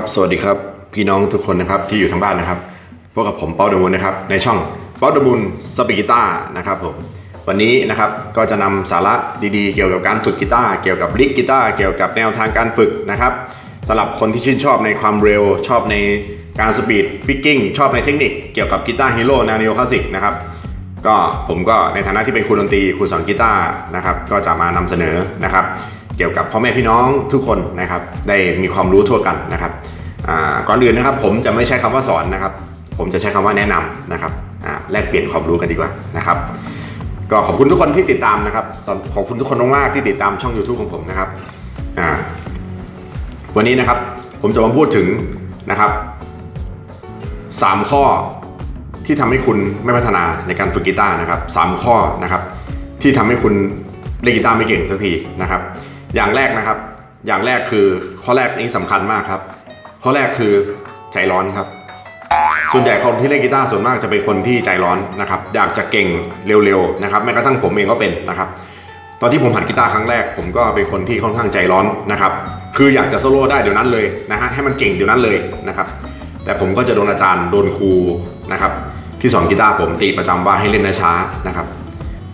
ครับสวัสดีครับพี่น้องทุกคนนะครับที่อยู่ทางบ้านนะครับพวกกับผมเปาดมูลนะครับในช่องเปาดมูลสปีกีตาร์นะครับผมวันนี้นะครับก็จะนำสาระดีๆ เกี่ยวกับการฝึกกีตาร์เกี่ยวกับลิกกีตาร์เกี่ยวกับแนวทางการฝึกนะครับสำหรับคนที่ชื่นชอบในความเร็วชอบในการสปีดปิกกิ้งชอบในเทคนิคเกี่ยวกับกีตาร์ฮีโร่แนวนิโอคลาสสิกนะครับก็ผมก็ในฐานะที่เป็นครูดนตรีครูสอนกีตาร์นะครับก็จะมานำเสนอนะครับ กี่ยวกับพ่อแม่พี่น้องทุกคนนะครับได้มีความรู้ทั่วกันนะครับก่อนอื่นนะครับผมจะไม่ใช้คำว่าสอนนะครับ ผมจะใช้คำว่าแนะนำนะครับแลกเปลี่ยนความรู้กันดีกว่านะครับ ก็ขอบคุณทุกคนที่ติดตามนะครับขอบคุณทุกคนมากๆที่ติดตามช่อง YouTube ของผมนะครับวันนี้นะครับผมจะมาพูดถึงนะครับสามข้อที่ทำให้คุณไม่พัฒนาในการฝึกกีตาร์นะครับสามข้อนะครับที่ทำให้คุณเล่นกีตาร์ไม่เก่งสักทีนะครับ อย่างแรกนะครับ อย่างแรกคือข้อแรกนี้สำคัญมากครับ ข้อแรกคือใจร้อนครับ ส่วนใหญ่คนที่เล่นกีตาร์ส่วนมากจะเป็นคนที่ใจร้อนนะครับ อยากจะเก่งเร็วๆนะครับแม้กระทั่งผมเองก็เป็นนะครับ ตอนที่ผมหัดกีตาร์ครั้งแรก ผมก็เป็นคนที่ค่อนข้างใจร้อนนะครับ คืออยากจะโซโล่ได้เดี๋ยวนั้นเลยนะฮะให้มันเก่งเดี๋ยวนั้นเลยนะครับ แต่ผมก็จะโดนอาจารย์โดนครูนะครับที่สอนกีตาร์ผมตีประจำว่าให้เล่นช้านะครับ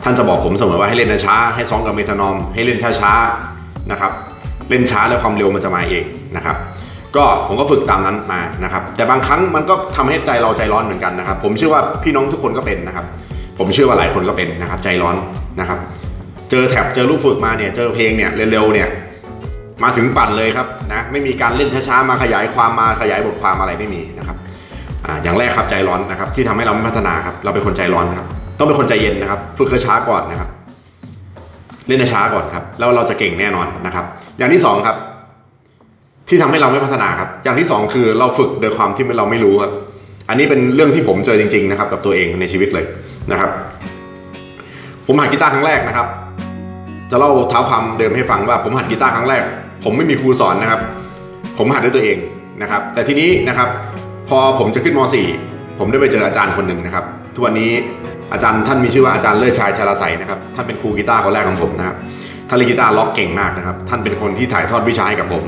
ท่านจะบอกผมเสมอว่าให้เล่นช้าให้ซ้อมกับเมทานอมให้เล่นช้าๆ นะครับเล่นช้าแล้วความเร็วมันจะมาเองนะครับก็ผมก็ฝึกตามนั้นมานะครับ แต่บางครั้งมันก็ทำให้ใจเราใจร้อนเหมือนกันนะครับ ผมเชื่อว่าพี่น้องทุกคนก็เป็นนะครับ ผมเชื่อว่าหลายคนก็เป็นนะครับ ใจร้อนนะครับ เจอแท็บเจอลูกฝึกมาเนี่ยเจอเพลงเนี่ยเร็วๆเนี่ยมาถึงปั่นเลยครับนะไม่มีการเล่นช้าๆมาขยายความมาขยายบทความอะไรไม่มีนะครับอ่าอย่างแรกครับใจร้อนนะครับ ที่ทำให้เราไม่พัฒนาครับเราเป็นคนใจร้อนครับ ต้องเป็นคนใจเย็นนะครับ ฝึกช้าก่อนนะครับ เล่นช้าก่อนครับ แล้วเราจะเก่งแน่นอนนะครับ อย่างที่สองครับ ที่ทำให้เราไม่พัฒนาครับ อย่างที่สองคือเราฝึกโดยความที่เราไม่รู้ครับ อันนี้เป็นเรื่องที่ผมเจอจริง ๆ นะครับ กับตัวเองในชีวิตเลยนะครับ ผมหัดกีตาร์ครั้งแรกนะครับ จะเล่าเท้าความเดิมให้ฟังว่า ผมหัดกีตาร์ครั้งแรก ผมไม่มีครูสอนนะครับ ผมหัดด้วยตัวเองนะครับ แต่ทีนี้นะครับ พอผมจะขึ้นม .4 ผมได้ไปเจออาจารย์คนหนึ่งนะครับ ทุกวันนี้ อาจารย์ท่านมีชื่อว่าอาจารย์เลิศชายชาลาไสนะครับ ท่านเป็นครูกีตาร์คนแรกของผมนะครับ ท่านเล่นกีตาร์ล็อกเก่งมากนะครับ ท่านเป็นคนที่ถ่ายทอดวิชาให้กับผม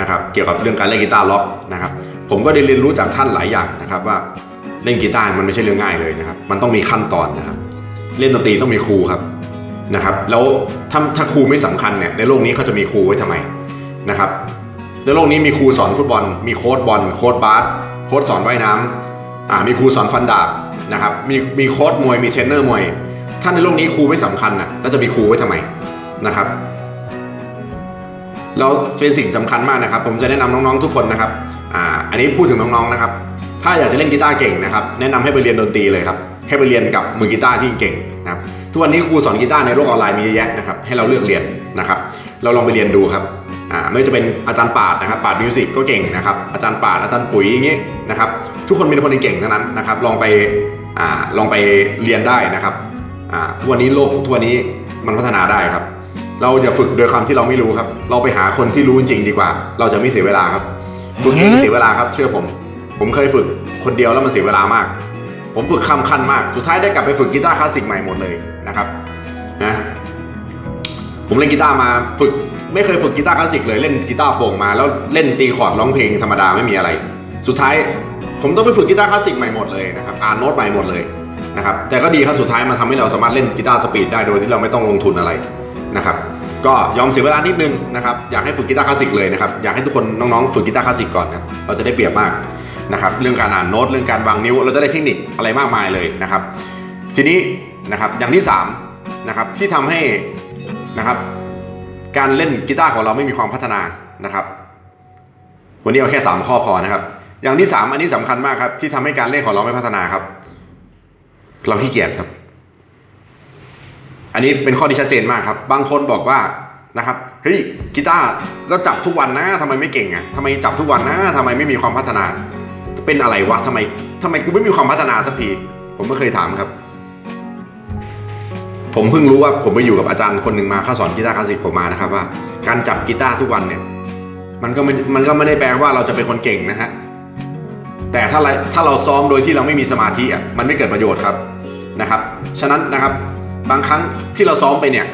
นะครับ เกี่ยวกับเรื่องการเล่นกีตาร์ล็อกนะครับ ผมก็ได้เรียนรู้จากท่านหลายอย่างนะครับว่าเล่นกีตาร์มันไม่ใช่เรื่องง่ายเลยนะครับ มันต้องมีขั้นตอนนะครับ เล่นดนตรีต้องมีครูครับนะครับ แล้วถ้าถ้าครูไม่สำคัญเนี่ย ในโลกนี้เขาจะมีครูไว้ทำไมนะครับ ในโลกนี้มีครูสอนฟุตบอล มีโค้ชบอล โค้ชบาส โค้ชสอนว่ายน้ำอ่ามีครูสอนฟันดาบ นะครับ มีมีโค้ดมวยมีเทรนเนอร์มวย ถ้าในโลกนี้ครูไม่สำคัญน่ะแล้วจะมีครูไว้ทำไมนะครับเราเป็นสิ่งสำคัญมากนะครับ ผมจะแนะนำน้องๆทุกคนนะครับอ่าอันนี้พูดถึงน้องๆนะครับ ถ้าอยากจะเล่นกีตาร์เก่งนะครับ แนะนำให้ไปเรียนดนตรีเลยครับ ให้ไปเรียนกับมือกีตาร์ที่เก่งนะครับทุกวันนี้ครูสอนกีตาร์ในโลกออนไลน์มีเยอะแยะนะครับให้เราเลือกเรียนนะครับ เราลองไปเรียนดูครับอ่าไม่ว่าจะเป็นอาจารย์ปาดนะครับปาดมิวสิกก็เก่งนะครับอาจารย์ปาดอาจารย์ปุ๋ยอย่างงี้นะครับทุกคนเป็นคนเก่งทั้งนั้นนะครับ ลองไปอ่าลองไปเรียนได้นะครับอ่าทุกวันนี้โลกทุกวันนี้มันพัฒนาได้ครับ เราอย่าฝึกโดยความที่เราไม่รู้ครับ เราไปหาคนที่รู้จริงดีกว่า เราจะไม่เสียเวลาครับฝึกเองเสียเวลาครับ เชื่อผม ผมเคยฝึกคนเดียวแล้วมันเสียเวลามาก ผมฝึกข้ามขั้นมาก สุดท้ายได้กลับไปฝึกกีตาร์คลาสสิกใหม่หมดเลยนะครับนะผมเล่นกีตาร์มาฝึกไม่เคยฝึกกีตาร์คลาสสิกเลยเล่นกีตาร์โปร่งมา แล้วเล่นตีคอร์ดร้องเพลงธรรมดาไม่มีอะไร สุดท้ายผมต้องไปฝึกกีตาร์คลาสสิกใหม่หมดเลยนะครับอ่านโน้ตใหม่หมดเลยนะครับแต่ก็ดีครับสุดท้ายมันทำให้เราสามารถเล่นกีตาร์สปีดได้โดยที่เราไม่ต้องลงทุนอะไรนะครับก็ยอมเสียเวลานิดนึงนะครับอยากให้ฝึกกีตาร์คลาสสิกเลยนะครับอยากให้ทุกคนน้องๆฝึกกีตาร์คลาสสิกก่อนครับเราจะได้เปรียบมาก นะครับเรื่องการอ่านโน้ตเรื่องการวางนิ้ว เราจะได้เทคนิคอะไรมากมายเลยนะครับ ทีนี้นะครับอย่างที่สามนะครับที่ทำให้นะครับการเล่นกีตาร์ของเราไม่มีความพัฒนานะครับวันนี้เอาแค่สามข้อพอนะครับ อย่างที่สามอันนี้สำคัญมากครับ ที่ทำให้การเล่นของเราไม่พัฒนาครับ เราขี้เกียจครับ อันนี้เป็นข้อที่ชัดเจนมากครับ บางคนบอกว่านะครับเฮ้ยกีตาร์ก็จับทุกวันนะทำไมไม่เก่งอะทำไมจับทุกวันนะทำไมไม่มีความพัฒนา เป็นอะไรวะทำไมทำไมกูไม่มีความพัฒนาสักที ผมไม่เคยถามครับ ผมเพิ่งรู้ว่าผมไปอยู่กับอาจารย์คนหนึ่งมาเขาสอนกีตาร์คลาสสิกผมมานะครับว่า การจับกีตาร์ทุกวันเนี่ย มันก็ไม่มันก็ไม่ได้แปลว่าเราจะเป็นคนเก่งนะฮะแต่ถ้าเราถ้าเราซ้อมโดยที่เราไม่มีสมาธิอะมันไม่เกิดประโยชน์ครับนะครับ ฉะนั้นนะครับบางครั้งที่เราซ้อมไปเนี่ย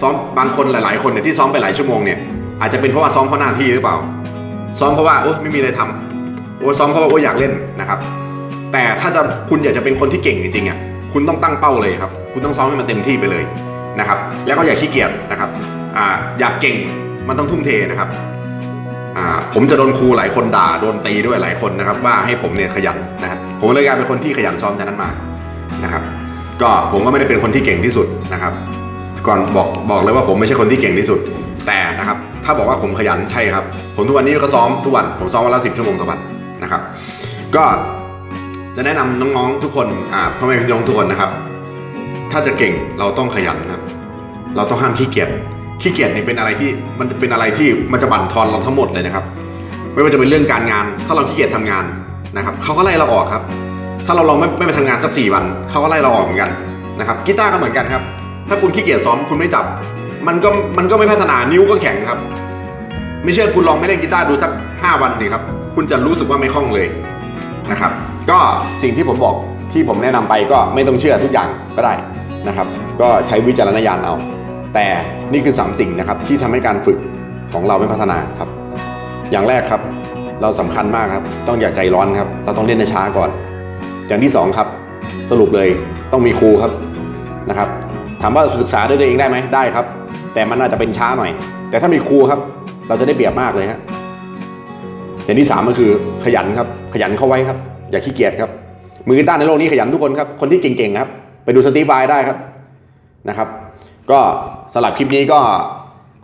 ซ้อมบางคนหลาย ๆ คนเนี่ยที่ซ้อมไปหลายชั่วโมงเนี่ยอาจจะเป็นเพราะว่าซ้อมเพราะหน้าที่หรือเปล่า ซ้อมเพราะว่าโอ้ไม่มีอะไรทำโอ้ซ้อมเพราะว่าโอ้อยากเล่นนะครับ แต่ถ้าจะคุณอยากจะเป็นคนที่เก่งจริงๆอะคุณต้องตั้งเป้าเลยครับ คุณต้องซ้อมให้มันเต็มที่ไปเลยนะครับ แล้วก็อย่าขี้เกียจนะครับอ่าอยากเก่งมันต้องทุ่มเทนะครับอ่าผมจะโดนครูหลายคนด่าโดนตีด้วยหลายคนนะครับ ว่าให้ผมเนี่ยขยันนะครับผมเลยกลายเป็นคนที่ขยันซ้อมจากนั้นมานะครับ ก็ผมก็ไม่ได้เป็นคนที่เก่งที่สุดนะครับ ก่อนบอกบอกเลยว่าผมไม่ใช่คนที่เก่งที่สุด แต่นะครับ ถ้าบอกว่าผมขยันใช่ครับ ผมทุกวันนี้ก็ซ้อมทุกวันผมซ้อมวันละสิบชั่วโมงต่อวัน นะครับ ก็จะแนะนำน้องๆทุกคนอ่าพ่อแม่พี่น้องทุกคนนะครับ ถ้าจะเก่งเราต้องขยันครับ เราต้องห้ามขี้เกียจขี้เกียจนี่เป็นอะไรที่มันเป็นอะไรที่มันจะบั่นทอนเราทั้งหมดเลยนะครับ ไม่ว่าจะเป็นเรื่องการงาน ถ้าเราขี้เกียจทำงานนะครับเขาก็ไล่เราออกครับ ถ้าเราลองไม่ไม่ไปทำงานสักสี่วันเขาก็ไล่เราออกเหมือนกันนะครับกีตาร์ก็เหมือนกันครับ ถ้าคุณขี้เกียจซ้อมคุณไม่จับ มันก็มันก็ไม่พัฒนานิ้วก็แข็งครับ ไม่เชื่อคุณลองไม่เล่นกีตาร์ดูสักห้าวันสิครับ คุณจะรู้สึกว่าไม่คล่องเลยนะครับ ก็สิ่งที่ผมบอกที่ผมแนะนำไปก็ไม่ต้องเชื่อทุกอย่างก็ได้นะครับ ก็ใช้วิจารณญาณเอา แต่นี่คือสามสิ่งนะครับที่ทำให้การฝึกของเราไม่พัฒนาครับ อย่างแรกครับ เราสำคัญมากครับ ต้องอย่าใจร้อนครับ เราต้องเล่นในช้าก่อน อย่างที่สองครับ สรุปเลยต้องมีครูครับนะครับ ถามว่าศึกษาด้วยตัวเองได้ไหมได้ครับ แต่มันอาจจะเป็นช้าหน่อย แต่ถ้ามีครูครับ เราจะได้เปรียบมากเลยฮะ อย่างที่สามก็คือขยันครับ ขยันเข้าไว้ครับ อย่าขี้เกียจครับ มือกีตาร์ในโลกนี้ขยันทุกคนครับ คนที่เก่งๆครับ ไปดูสตีฟไวน์ได้ครับนะครับ ก็สำหรับคลิปนี้ก็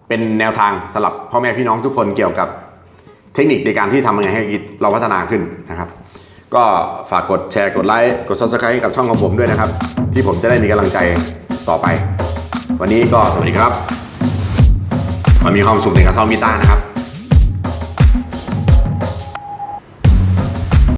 เป็นแนวทางสำหรับพ่อแม่พี่น้องทุกคนเกี่ยวกับเทคนิคในการที่ทำยังไงให้เราพัฒนาขึ้นนะครับ ก็ฝากกดแชร์กดไลค์กด subscribe ให้กับช่องของผมด้วยนะครับ ที่ผมจะได้มีกำลังใจต่อไป วันนี้ก็สวัสดีครับมามีความสุขในการซ้อมกีตาร์นะครับ